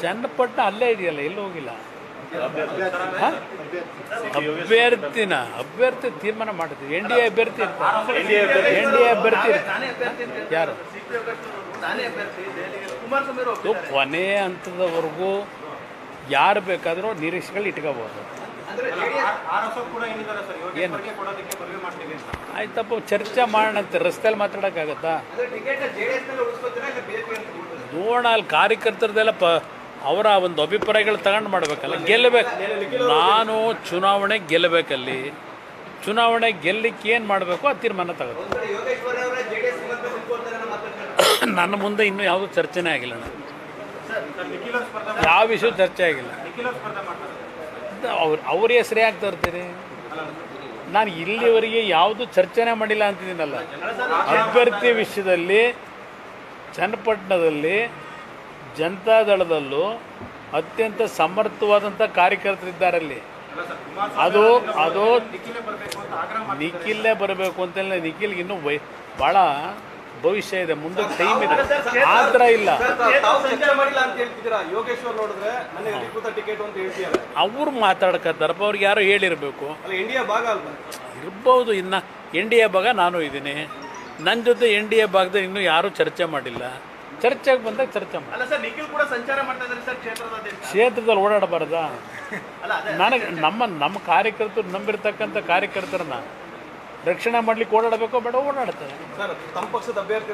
ಚನ್ನಪಟ್ಟಣ ಅಲ್ಲೇ ಇದೆಯಲ್ಲ ಎಲ್ಲಿ ಹೋಗಿಲ್ಲ? ಹಾ? ಅಭ್ಯರ್ಥಿನ ಅಭ್ಯರ್ಥಿ ತೀರ್ಮಾನ ಮಾಡ್ತೀವಿ ಎನ್ ಡಿ ಎ ಅಭ್ಯರ್ಥಿ ಇರ್ತಾರೆ. ಎನ್ ಡಿ ಎ ಅಭ್ಯರ್ಥಿ. ಇರ್ತಾರೆ. ಯಾರು? ಇದು ಕೊನೆ ಹಂತದವರೆಗೂ ಯಾರು ಬೇಕಾದರೂ ನಿರೀಕ್ಷೆಗಳು ಇಟ್ಕೋಬೋದು ಏನು? ಆಯ್ತಪ್ಪ ಚರ್ಚೆ ಮಾಡೋಣಂತೆ ರಸ್ತೆಯಲ್ಲಿ ಮಾತಾಡೋಕ್ಕಾಗತ್ತಾ? ನೋಡೋಣ ಅಲ್ಲಿ ಕಾರ್ಯಕರ್ತರದೆಲ್ಲ ಪ ಅವರ ಒಂದು ಅಭಿಪ್ರಾಯಗಳು ತಗೊಂಡು ಮಾಡಬೇಕಲ್ಲ ಗೆಲ್ಲಬೇಕು ನಾನು ಚುನಾವಣೆ ಗೆಲ್ಲಬೇಕಲ್ಲಿ ಚುನಾವಣೆ ಗೆಲ್ಲಕ್ಕೆ ಏನು ಮಾಡಬೇಕು ಆ ತೀರ್ಮಾನ ತಗೋದು ನನ್ನ ಮುಂದೆ ಇನ್ನೂ ಯಾವುದೂ ಚರ್ಚೆನೇ ಆಗಿಲ್ಲ. ಯಾವ ವಿಷಯ ಚರ್ಚೆ ಆಗಿಲ್ಲ. ಅವ್ರ ಅವ್ರ ಹೆಸರೇ ಆಗ್ತಾ ತರ್ತೀರಿ? ನಾನು ಇಲ್ಲಿವರೆಗೆ ಯಾವುದು ಚರ್ಚೆನೇ ಮಾಡಿಲ್ಲ ಅಂತಿದ್ದೀನಲ್ಲ. ಅಭ್ಯರ್ಥಿ ವಿಷಯದಲ್ಲಿ, ಚನ್ನಪಟ್ಟಣದಲ್ಲಿ ಜನತಾದಳದಲ್ಲೂ ಅತ್ಯಂತ ಸಮರ್ಥವಾದಂಥ ಕಾರ್ಯಕರ್ತರಿದ್ದಾರಲ್ಲಿ ಅದು ಅದು ನಿಖಿಲ್ಲೇ ಬರಬೇಕು ಅಂತೇಳಿ ನಿಖಿಲ್ಗೆ ಇನ್ನೂ ವೈ ಭಾಳ ಭವಿಷ್ಯ ಇದೆ ಮುಂದೆ ಟೈಮ್ ಇದೆ. ಆತರ ಇಲ್ಲ. ಅವ್ರು ಮಾತಾಡ್ಕತ್ತಾರಪ್ಪ ಅವ್ರಿಗೆ ಯಾರು ಹೇಳಿರಬೇಕು. ಅಲ್ಲ ಇರ್ಬೋದು ಇನ್ನು ಎನ್ ಡಿ ಎ ಭಾಗ ನಾನು ಇದ್ದೀನಿ. ನನ್ನ ಜೊತೆ ಎನ್ ಡಿ ಎ ಭಾಗದಲ್ಲಿ ಇನ್ನೂ ಯಾರೂ ಚರ್ಚೆ ಮಾಡಿಲ್ಲ. ಚರ್ಚೆಗೆ ಬಂದಾಗ ಚರ್ಚೆ ಮಾಡಿ. ಅಲ್ಲ ಸರ್ ನಿಖಿಲ್ ಕೂಡ ಸಂಚಾರ ಮಾಡ್ತಾ ಇದ್ದಾರೆ ಸರ್ ಕ್ಷೇತ್ರದಾದ್ಯಂತ. ಕ್ಷೇತ್ರದಲ್ಲಿ ಓಡಾಡಬಾರ್ದ? ಅಲ್ಲ ಅದೇ. ನನಗೆ ನಮ್ಮ ನಮ್ಮ ಕಾರ್ಯಕರ್ತರು ನಂಬಿರ್ತಕ್ಕಂಥ ಕಾರ್ಯಕರ್ತರನ್ನ ರಕ್ಷಣೆ ಮಾಡ್ಲಿಕ್ಕೆ ಓಡಾಡಬೇಕೋ ಬೇಡ ಓಡಾಡ್ತಾರೆ. ಸರ್ ತಮ್ಮ ಪಕ್ಷದ ಅಭ್ಯರ್ಥಿ